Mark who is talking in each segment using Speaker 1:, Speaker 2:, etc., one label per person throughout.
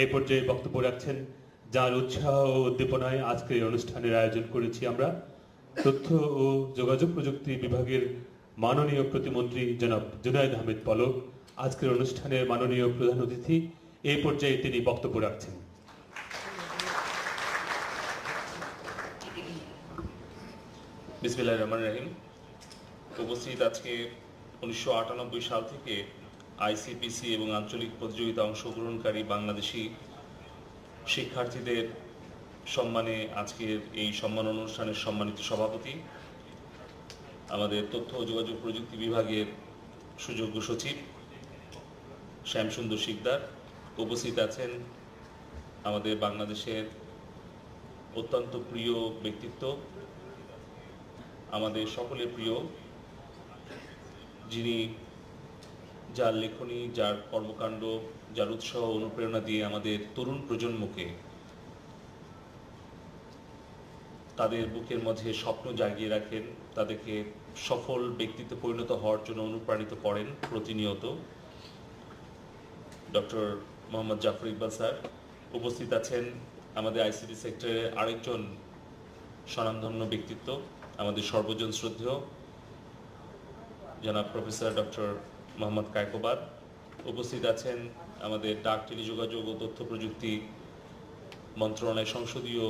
Speaker 1: এই পর্যায়ে বক্তব্য রাখছেন, যার উৎসাহ ও উদ্দীপনায় আজকের অনুষ্ঠানের আয়োজন করেছি আমরা। তথ্য ও যোগাযোগ প্রযুক্তি বিভাগের মাননীয় প্রতিমন্ত্রী জনাব জুনায়দ আহমেদ পলক। আজকের অনুষ্ঠানের মাননীয় প্রধান অতিথি এই পর্যায়ে তিনি বক্তব্য রাখছেন।
Speaker 2: বিসমিল্লাহ রহমান রাহিম। উপস্থিত আজকে উনিশশো আটানব্বই সাল থেকে আইসিপিসি এবং আঞ্চলিক প্রতিযোগিতা অংশগ্রহণকারী বাংলাদেশি শিক্ষার্থীদের সম্মানে আজকের এই সম্মান অনুষ্ঠানের সম্মানিত সভাপতি, আমাদের তথ্য ও যোগাযোগ প্রযুক্তি বিভাগের সুযোগ্য সচিব শ্যামসুন্দর শিকদার উপস্থিত আছেন আমাদের বাংলাদেশের অত্যন্ত প্রিয় ব্যক্তিত্ব, আমাদের সকলের প্রিয় যিনি যার লেখনী, যার কর্মকাণ্ড, যার উৎসাহ অনুপ্রেরণা দিয়ে আমাদের তরুণ প্রজন্মকে তাদের বুকের মধ্যে স্বপ্ন জাগিয়ে রাখেন, তাদেরকে সফল ব্যক্তিত্বে পরিণত হওয়ার জন্য অনুপ্রাণিত করেন প্রতিনিয়ত। ডক্টর মোহাম্মদ জাফর ইকবাল স্যার উপস্থিত আছেন আমাদের আইসিটি সেক্টরের আরেকজন স্বনামধন্য ব্যক্তিত্ব, আমাদের সর্বজন শ্রদ্ধেয় জনাব প্রফেসর ডক্টর মোহাম্মদ কায়কোবাদ উপস্থিত আছেন আমাদের ডাক টেলিযোগাযোগ ও তথ্য প্রযুক্তি মন্ত্রণালয় সংসদীয়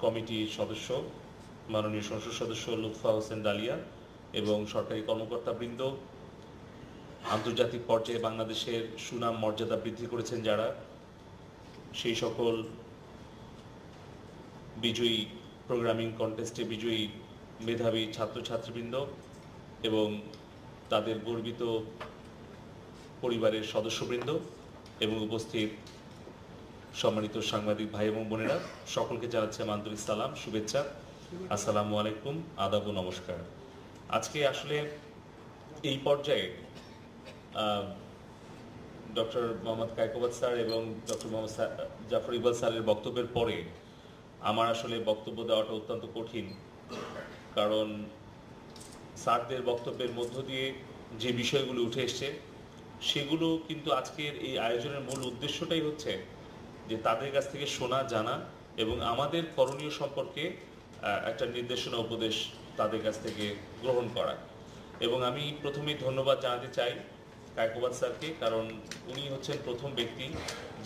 Speaker 2: কমিটির সদস্য, মাননীয় সংসদ সদস্য লুৎফা হোসেন ডালিয়া এবং সরকারি কর্মকর্তাবৃন্দ। আন্তর্জাতিক পর্যায়ে বাংলাদেশের সুনাম, মর্যাদা বৃদ্ধি করেছেন যারা। সেই সকল বিজয়ী প্রোগ্রামিং কন্টেস্টে বিজয়ী মেধাবী ছাত্রছাত্রীবৃন্দ এবং তাদের গর্বিত পরিবারের সদস্যবৃন্দ এবং উপস্থিত সম্মানিত সাংবাদিক ভাই এবং বোনেরা, সকলকে জানাচ্ছি আন্তরিক সালাম, শুভেচ্ছা, আসসালামু আলাইকুম, আদাব নমস্কার। আজকে আসলে এই পর্যায়ে ডক্টর মোহাম্মদ কায়কোবাদ স্যার এবং ডক্টর মোহাম্মদ জাফর ইকবাল স্যারের বক্তব্যের পরে আমার আসলে বক্তব্য দেওয়াটা অত্যন্ত কঠিন, কারণ স্যারদের বক্তব্যের মধ্য দিয়ে যে বিষয়গুলো উঠে এসছে, সেগুলো কিন্তু আজকের এই আয়োজনের মূল উদ্দেশ্যটাই হচ্ছে যে তাদের কাছ থেকে শোনা, জানা এবং আমাদের করণীয় সম্পর্কে একটা নির্দেশনা, উপদেশ তাদের কাছ থেকে গ্রহণ করা। এবং আমি প্রথমেই ধন্যবাদ জানাতে চাই কায়কোবাদ স্যারকে, কারণ উনি হচ্ছেন প্রথম ব্যক্তি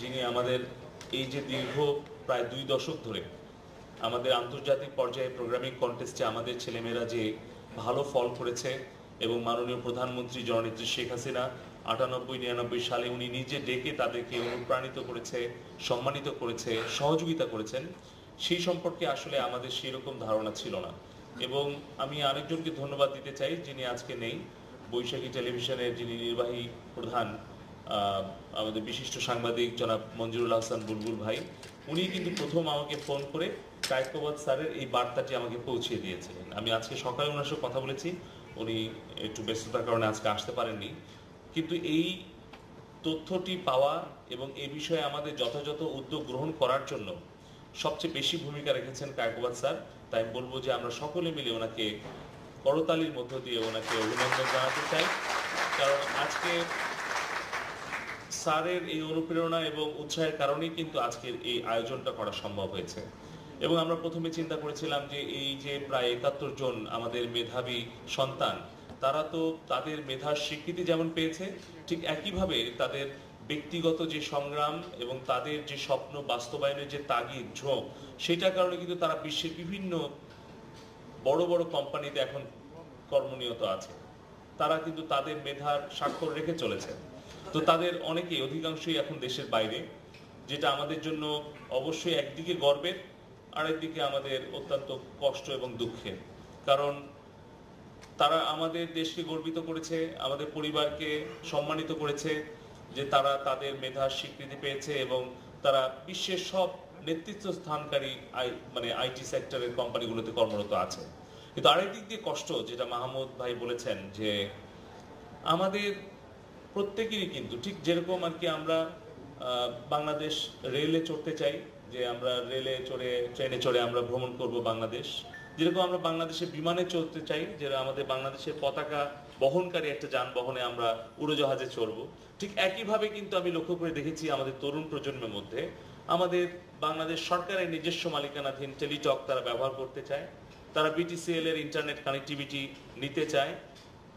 Speaker 2: যিনি আমাদের এই যে দীর্ঘ প্রায় দুই দশক ধরে আমাদের আন্তর্জাতিক পর্যায়ে প্রোগ্রামিং কন্টেস্টে আমাদের ছেলেমেয়েরা যে ভালো ফল করেছে এবং মাননীয় প্রধানমন্ত্রী জননেত্রী শেখ হাসিনা আটানব্বই নিরানব্বই সালে উনি নিজে ডেকে তাদেরকে অনুপ্রাণিত করেছে, সম্মানিত করেছে, সহযোগিতা করেছেন। সেই সম্পর্কে আসলে আমাদের সেই রকম ধারণা ছিল না। এবং আমি আরেকজনকে ধন্যবাদ দিতে চাই যিনি আজকে নেই, বৈশাখী টেলিভিশনের যিনি নির্বাহী প্রধান আমাদের বিশিষ্ট সাংবাদিক জনাব মঞ্জুরুল হাসান বুলবুল ভাই। উনি কিন্তু প্রথম আমাকে ফোন করে কায়কোবাদ স্যারের এই বার্তাটি আমাকে পৌঁছে দিয়েছিলেন। আমি আজকে সকালে ওনার সাথে কথা বলেছি। উনি একটু ব্যস্ততার কারণে আজকে আসতে পারেননি। কিন্তু এই তথ্যটি পাওয়া এবং এ বিষয়ে আমাদের যথাযথ উদ্যোগ গ্রহণ করার জন্য সবচেয়ে বেশি ভূমিকা রেখেছেন কায়কোবাদ স্যার। তাই আমি বলব যে আমরা সকলে মিলে ওনাকে করতালির মধ্য দিয়ে ওনাকে অভিনন্দন জানাতে চাই। কারণ আজকে স্যারের এই অনুপ্রেরণা এবং উৎসাহের কারণেই কিন্তু আজকের এই আয়োজনটা করা সম্ভব হয়েছে। এবং আমরা প্রথমে চিন্তা করেছিলাম যে এই যে প্রায় একাত্তর জন আমাদের মেধাবী সন্তান, তারা তো তাদের মেধার স্বীকৃতি যেমন পেয়েছে, ঠিক একইভাবে তাদের ব্যক্তিগত যে সংগ্রাম এবং তাদের যে স্বপ্ন বাস্তবায়নের যে তাগিদ, ঝোঁক, সেটার কারণে কিন্তু তারা বিশ্বের বিভিন্ন বড় বড় কোম্পানিতে এখন কর্মনিয়ত আছে। তারা কিন্তু তাদের মেধার স্বাক্ষর রেখে চলেছে। তো তাদের অনেকেই, অধিকাংশই এখন দেশের বাইরে, যেটা আমাদের জন্য অবশ্যই একদিকে গর্বের আরেকদিকে আমাদের অত্যন্ত কষ্ট এবং দুঃখের কারণ তারা আমাদের দেশকে গর্বিত করেছে, আমাদের পরিবারকে সম্মানিত করেছে যে তারা তাদের মেধার স্বীকৃতি পেয়েছে এবং তারা বিশ্বের সব নেতৃত্ব স্থানকারী আই মানে আইটি সেক্টরের কোম্পানিগুলোতে কর্মরত আছে। কিন্তু আরেক দিক দিয়ে কষ্ট, যেটা মাহমুদ ভাই বলেছেন যে আমাদের প্রত্যেকেরই কিন্তু ঠিক যেরকম আর কি আমরা বাংলাদেশ রেলে চড়তে চাই যে আমরা রেলে চড়ে, ট্রেনে চড়ে আমরা ভ্রমণ করব বাংলাদেশ। যেরকম আমরা বাংলাদেশে বিমানে চলতে চাই যে আমাদের বাংলাদেশের পতাকা বহনকারী একটা যানবাহনে আমরা উড়োজাহাজে চড়বো। ঠিক একইভাবে কিন্তু আমি লক্ষ্য করে দেখেছি আমাদের তরুণ প্রজন্মের মধ্যে, আমাদের বাংলাদেশ সরকারের নিজস্ব মালিকানাধীন টেলিটক তারা ব্যবহার করতে চায়, তারা বিটিসিএল এর ইন্টারনেট কানেক্টিভিটি নিতে চায়।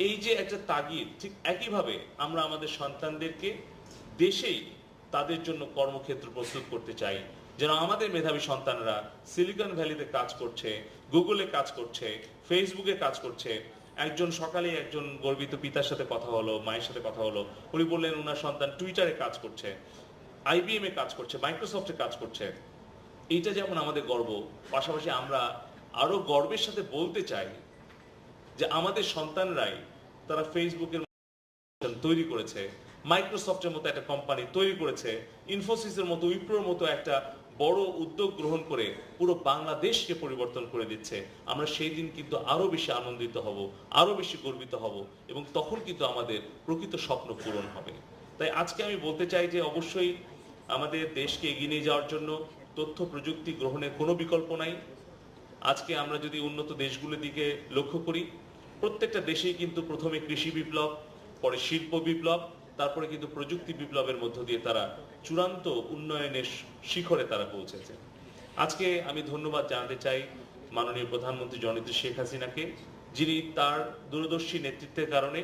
Speaker 2: এই যে একটা তাগিদ, ঠিক একইভাবে আমরা আমাদের সন্তানদেরকে দেশেই তাদের জন্য কর্মক্ষেত্র প্রস্তুত করতে চাই। যেন আমাদের মেধাবী সন্তানরা সিলিকন ভ্যালিতে কাজ করছে গুগলে কাজ করছে ফেসবুকে কাজ করছে। একজন সকালে একজন গর্বিত পিতার সাথে কথা হলো, মায়ের সাথে কথা হলো। উনি বললেন, ওনার সন্তান টুইটারে কাজ করছে আইবিএম এ কাজ করছে মাইক্রোসফটে কাজ করছে। এইটা যেমন আমাদের গর্ব। পাশাপাশি আমরা আরও গর্বের সাথে বলতে চাই যে আমাদের সন্তানরাই তারা ফেসবুকের তৈরি করেছে মাইক্রোসফটের মতো একটা কোম্পানি তৈরি করেছে ইনফোসিসের মতো উইপ্রোর মতো একটা বড় উদ্যোগ গ্রহণ করে পুরো বাংলাদেশকে পরিবর্তন করে দিচ্ছে। আমরা সেই দিন কিন্তু আরও বেশি আনন্দিত হব, আরও বেশি গর্বিত হব এবং তখন কিন্তু আমাদের প্রকৃত স্বপ্ন পূরণ হবে। তাই আজকে আমি বলতে চাই যে অবশ্যই আমাদের দেশকে এগিয়ে নিয়ে যাওয়ার জন্য তথ্য প্রযুক্তি গ্রহণের কোনো বিকল্প নাই। আজকে আমরা যদি উন্নত দেশগুলোর দিকে লক্ষ্য করি, প্রত্যেকটা দেশেই কিন্তু প্রথমে কৃষি বিপ্লব, পরে শিল্প বিপ্লব, তারপরে কিন্তু প্রযুক্তি বিপ্লবের মধ্য দিয়ে তারা চূড়ান্ত উন্নয়নের শিখরে তারা পৌঁছেছে আজকে আমি ধন্যবাদ জানাতে চাই মাননীয় প্রধানমন্ত্রী জননেত্রী শেখ হাসিনাকে, যিনি তার দূরদর্শী নেতৃত্বের কারণে,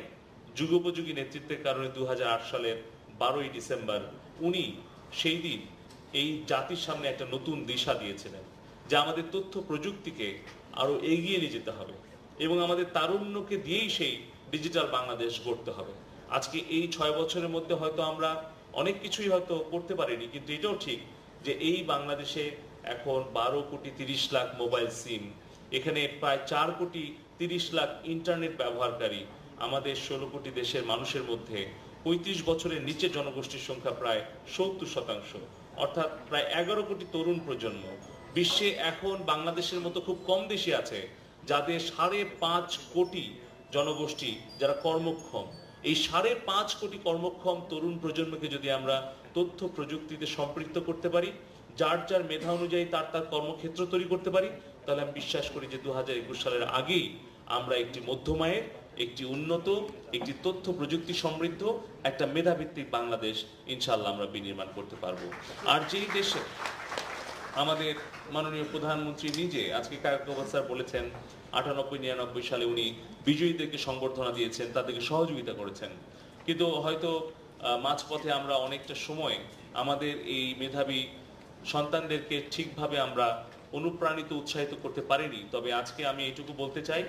Speaker 2: যুগোপযোগী নেতৃত্বের কারণে দুহাজার আট সালের বারোই ডিসেম্বর, উনি সেই দিন এই জাতির সামনে একটা নতুন দিশা দিয়েছিলেন, যে আমাদের তথ্য প্রযুক্তিকে আরও এগিয়ে নিয়ে যেতে হবে এবং আমাদের তারুণ্যকে দিয়েই সেই ডিজিটাল বাংলাদেশ গড়তে হবে। আজকে এই ছয় বছরের মধ্যে হয়তো আমরা অনেক কিছুই হয়তো করতে পারিনি, কিন্তু এটাও ঠিক যে এই বাংলাদেশে এখন বারো কোটি তিরিশ লাখ মোবাইল সিম, এখানে প্রায় চার কোটি তিরিশ লাখ ইন্টারনেট ব্যবহারকারী, আমাদের ষোলো কোটি দেশের মানুষের মধ্যে পঁয়ত্রিশ বছরের নিচে জনগোষ্ঠীর সংখ্যা প্রায় সত্তর শতাংশ, অর্থাৎ প্রায় এগারো কোটি তরুণ প্রজন্ম। বিশ্বে এখন বাংলাদেশের মতো খুব কম দেশে আছে যাদের সাড়ে পাঁচ কোটি জনগোষ্ঠী যারা কর্মক্ষম। এই সাড়ে পাঁচ কোটি কর্মক্ষম তরুণ প্রজন্মকে যদি আমরা তথ্য প্রযুক্তিতে সম্পৃক্ত করতে পারি, যার যার মেধা অনুযায়ী তার তার কর্মক্ষেত্র তৈরি করতে পারি, তাহলে আমি বিশ্বাস করি যে দু হাজার একুশ সালের আগেই আমরা একটি মধ্যমায়ের, একটি উন্নত, একটি তথ্য প্রযুক্তি সমৃদ্ধ, একটা মেধাভিত্তিক বাংলাদেশ ইনশাল্লাহ আমরা বিনির্মাণ করতে পারব। আর যেই দেশে আমাদের মাননীয় প্রধানমন্ত্রী নিজে আজকে কায়কবাদ স্যার বলেছেন, আটানব্বই, নিরানব্বই সালে উনি বিজয়ীদেরকে সংবর্ধনা দিয়েছেন, তাদেরকে সহযোগিতা করেছেন। কিন্তু হয়তো মাঝপথে আমরা অনেকটা সময় আমাদের এই মেধাবী সন্তানদেরকে ঠিকভাবে আমরা অনুপ্রাণিত, উৎসাহিত করতে পারিনি। তবে আজকে আমি এইটুকু বলতে চাই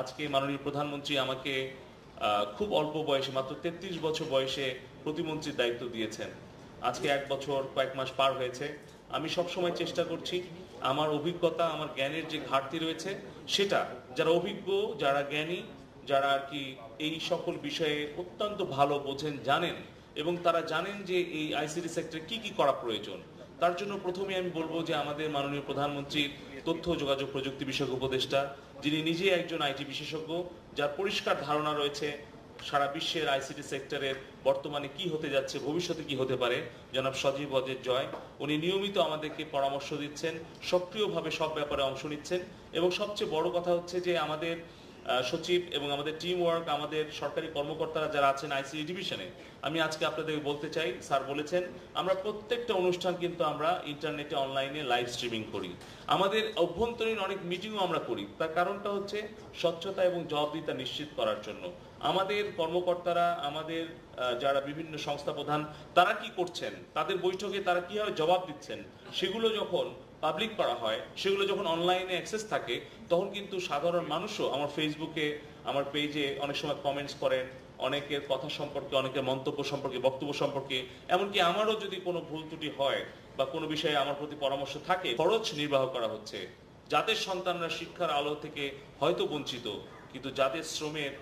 Speaker 2: আজকে মাননীয় প্রধানমন্ত্রী আমাকে খুব অল্প বয়সে, মাত্র তেত্রিশ বছর বয়সে প্রতিমন্ত্রীর দায়িত্ব দিয়েছেন। আজকে এক বছর, কয়েক মাস পার হয়েছে। আমি সব সময় চেষ্টা করছি আমার অভিজ্ঞতা, আমার জ্ঞানের যে ঘাটতি রয়েছে সেটা, যারা অভিজ্ঞ, যারা জ্ঞানী, যারা আর কি এই সকল বিষয়ে অত্যন্ত ভালো বোঝেন, জানেন এবং তারা জানেন যে এই আইসিডি সেক্টরে কি কি করা প্রয়োজন। তার জন্য প্রথমে আমি বলব যে আমাদের মাননীয় প্রধানমন্ত্রীর তথ্য, যোগাযোগ প্রযুক্তি বিষয়ক উপদেষ্টা, যিনি নিজে একজন আইটি বিশেষজ্ঞ, যার পরিষ্কার ধারণা রয়েছে সারা বিশ্বের আইসিটি সেক্টরের বর্তমানে কি হতে যাচ্ছে, ভবিষ্যতে কি হতে পারে? জনাব সজীব অজের জয়, উনি নিয়মিত আমাদেরকে পরামর্শ দিচ্ছেন, সক্রিয়ভাবে সব ব্যাপারে অংশ নিচ্ছেন এবং সবচেয়ে বড় কথা হচ্ছে যে আমাদের সচিব এবং আমাদের টিম ওয়ার্ক আমাদের সরকারি কর্মকর্তারা যারা আছেন আইসিডি ডিভিশনে আমি আজকে আপনাদের বলতে চাই, স্যার বলেছেন, আমরা প্রত্যেকটা অনুষ্ঠান কিন্তু আমরা ইন্টারনেটে অনলাইনে লাইভ স্ট্রিমিং করি। আমাদের অভ্যন্তরীণ অনেক মিটিংও আমরা করি। তার কারণটা হচ্ছে স্বচ্ছতা এবং জবাবদিহিতা নিশ্চিত করার জন্য। আমাদের কর্মকর্তারা, আমাদের যারা বিভিন্ন সংস্থা প্রধান, তারা কি করছেন? তাদের বৈঠকে তারা কীভাবে জবাব দিচ্ছেন? সেগুলো যখন পাবলিক করা হয়, সেগুলো যখন অনলাইনে অ্যাক্সেস থাকে, তখন কিন্তু সাধারণ মানুষও আমার ফেসবুকে আমার পেজে অনেক সময় কমেন্টস করেন, অনেকের কথা সম্পর্কে, অনেকের মন্তব্য সম্পর্কে, বক্তব্য সম্পর্কে। এমনকি আমারও যদি কোনো ভুল ত্রুটি হয় বা কোনো বিষয়ে আমার প্রতি পরামর্শ থাকে, খরচ নির্বাহ করা হচ্ছে। যাদের সন্তানরা শিক্ষার আলো থেকে হয়তো বঞ্চিত, কিন্তু যাদের শ্রমের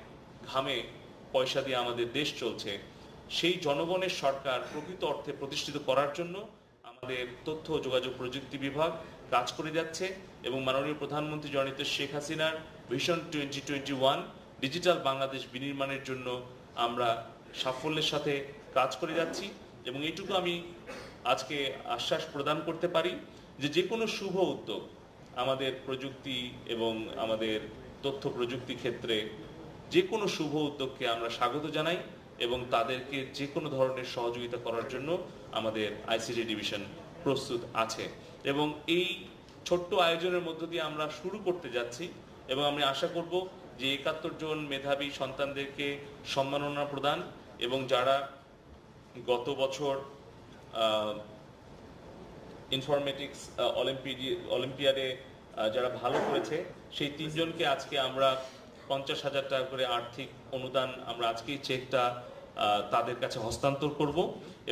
Speaker 2: ঘামে পয়সা দিয়ে আমাদের দেশ চলছে, সেই জনগণের সরকার প্রকৃত অর্থে প্রতিষ্ঠিত করার জন্য আমাদের তথ্য ও যোগাযোগ প্রযুক্তি বিভাগ কাজ করে যাচ্ছে এবং মাননীয় প্রধানমন্ত্রী জনিত শেখ হাসিনার vision twenty twenty one digital Bangladesh বিনির্মাণের জন্য আমরা সাফল্যের সাথে কাজ করে যাচ্ছি এবং এইটুকু আমি আজকে আশ্বাস প্রদান করতে পারি যে যে কোনো শুভ উদ্যোগ আমাদের প্রযুক্তি এবং আমাদের তথ্য প্রযুক্তি ক্ষেত্রে যে কোনো শুভ উদ্যোগকে আমরা স্বাগত জানাই। এবং তাদেরকে যে কোনো ধরনের সহযোগিতা করার জন্য আমাদের আইসিটি ডিভিশন প্রস্তুত আছে। এবং এই ছোট্ট আয়োজনের মধ্য দিয়ে আমরা শুরু করতে যাচ্ছি এবং আমি আশা করব যে একাত্তর জন মেধাবী সন্তানদেরকে সম্মাননা প্রদান এবং যারা গত বছর ইনফরমেটিক্স অলিম্পিয়াডে যারা ভালো করেছে, সেই তিনজনকে আজকে আমরা পঞ্চাশ হাজার টাকা করে আর্থিক অনুদান আমরা আজকেই চেকটা তাদের কাছে হস্তান্তর করব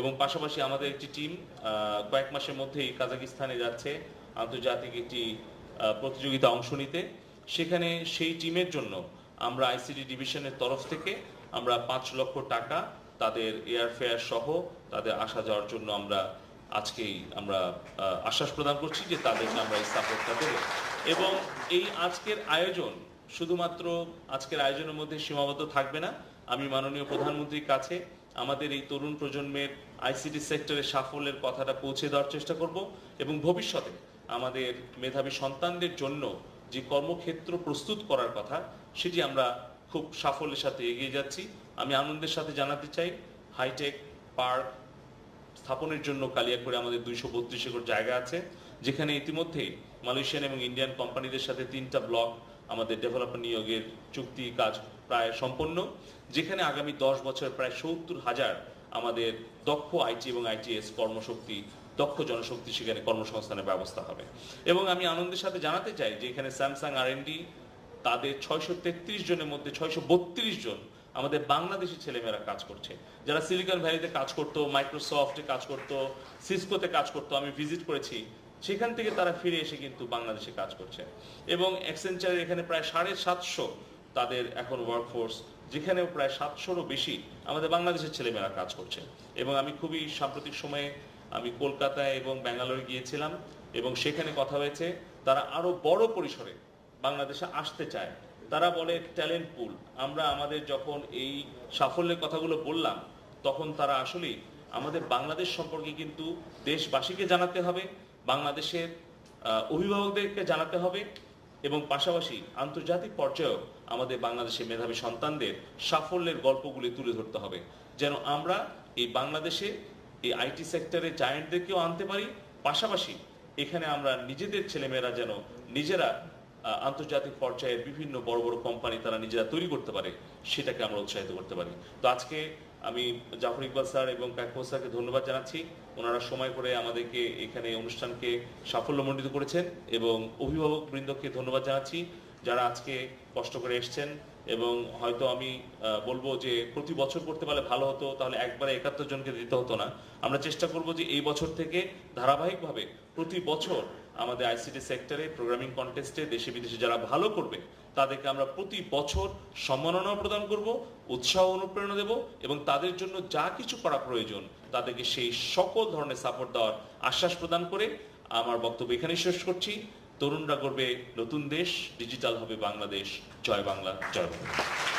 Speaker 2: এবং পাশাপাশি আমাদের একটি টিম কয়েক মাসের মধ্যেই কাজাকিস্তানে যাচ্ছে, আন্তর্জাতিক একটি প্রতিযোগিতা অংশ নিতে। সেখানে সেই টিমের জন্য আমরা আইসিডি ডিভিশনের তরফ থেকে আমরা পাঁচ লক্ষ টাকা তাদের এয়ারফেয়ার সহ তাদের আসা যাওয়ার জন্য আমরা আজকেই আমরা আশ্বাস প্রদান করছি যে তাদেরকে আমরা এই সাপোর্টটা দেবো। এবং এই আজকের আয়োজন শুধুমাত্র আজকের আয়োজনের মধ্যে সীমাবদ্ধ থাকবে না। আমি মাননীয় প্রধানমন্ত্রীর কাছে আমাদের এই তরুণ প্রজন্মের আইসিটি সেক্টরের সাফল্যের কথাটা পৌঁছে দেওয়ার চেষ্টা করব এবং ভবিষ্যতে আমাদের মেধাবী সন্তানদের জন্য যে কর্মক্ষেত্র প্রস্তুত করার কথা, সেটি আমরা খুব সাফল্যের সাথে এগিয়ে যাচ্ছি। আমি আনন্দের সাথে জানাতে চাই, হাইটেক পার্ক স্থাপনের জন্য কালিয়াকড়ে আমাদের দুইশো বত্রিশ একর জায়গা আছে, যেখানে ইতিমধ্যেই মালয়েশিয়ান এবং ইন্ডিয়ান কোম্পানিদের সাথে তিনটা ব্লক আমাদের ডেভেলপার নিয়োগের চুক্তি কাজ প্রায় সম্পন্ন, যেখানে আগামী দশ বছর প্রায় সত্তর হাজার আমাদের দক্ষ আইটি এবং আইটিএস কর্মশক্তি, দক্ষ জনশক্তি সেখানে কর্মসংস্থানের ব্যবস্থা হবে। এবং আমি আনন্দের সাথে জানাতে চাই যে এখানে স্যামসাং আর তাদের ছয়শো তেত্রিশ জনের মধ্যে ছয়শো বত্রিশ জন আমাদের বাংলাদেশি ছেলেমেয়েরা কাজ করছে। যারা সিলিকন ভ্যালিতে কাজ করতো মাইক্রোসফটে কাজ করতো সিসকোতে কাজ করতো, আমি ভিজিট করেছি সেখান থেকে তারা ফিরে এসে কিন্তু বাংলাদেশে কাজ করছে। এবং এক্সেঞ্চারের এখানে প্রায় সাড়ে সাতশো তাদের এখন ওয়ার্কফোর্স যেখানেও প্রায় সাতশোরও বেশি আমাদের বাংলাদেশের ছেলেমেয়েরা কাজ করছে। এবং আমি খুবই সাম্প্রতিক সময়ে আমি কলকাতায় এবং ব্যাঙ্গালোরে গিয়েছিলাম এবং সেখানে কথা হয়েছে, তারা আরও বড় পরিসরে বাংলাদেশে আসতে চায়। তারা বলে ট্যালেন্ট পুল আমরা আমাদের যখন এই সাফল্যের কথাগুলো বললাম, তখন তারা আসলেই আমাদের বাংলাদেশ সম্পর্কে কিন্তু দেশবাসীকে জানাতে হবে বাংলাদেশের অভিভাবকদেরকে জানাতে হবে এবং পাশাপাশি আন্তর্জাতিক পর্যায়েও আমাদের বাংলাদেশের মেধাবী সন্তানদের সাফল্যের গল্পগুলি তুলে ধরতে হবে। যেন আমরা এই বাংলাদেশে এই আইটি সেক্টরে জায়েন্টদেরকেও আনতে পারি, পাশাপাশি এখানে আমরা নিজেদের ছেলেমেয়েরা যেন নিজেরা আন্তর্জাতিক পর্যায়ে বিভিন্ন বড় বড় কোম্পানি তারা নিজেরা তৈরি করতে পারে, সেটাকে আমরা উৎসাহিত করতে পারি। তো আজকে আমি জাফর ইকবাল স্যার এবং কাকু স্যারকে ধন্যবাদ জানাচ্ছি। ওনারা সময় করে আমাদেরকে এখানে অনুষ্ঠানকে সাফল্যমণ্ডিত করেছেন এবং অভিভাবক বৃন্দকে ধন্যবাদ জানাচ্ছি যারা আজকে কষ্ট করে এসছেন এবং হয়তো আমি বলব যে প্রতি বছর করতে পারলে ভালো হতো, তাহলে একবারে একাত্তর জনকে দিতে হতো না। আমরা চেষ্টা করব যে এই বছর থেকে ধারাবাহিকভাবে প্রতি বছর আমাদের আইসিটি সেক্টরে প্রোগ্রামিং কন্টেস্টে দেশে বিদেশে যারা ভালো করবে, তাদেরকে আমরা প্রতি বছর সম্মাননা প্রদান করব, উৎসাহ অনুপ্রেরণা দেব এবং তাদের জন্য যা কিছু করা প্রয়োজন, তাদেরকে সেই সকল ধরনের সাপোর্ট দেওয়ার আশ্বাস প্রদান করে আমার বক্তব্য এখানেই শেষ করছি। তরুণরা করবে নতুন দেশ ডিজিটাল হবে বাংলাদেশ। জয় বাংলা জয় বাংলা।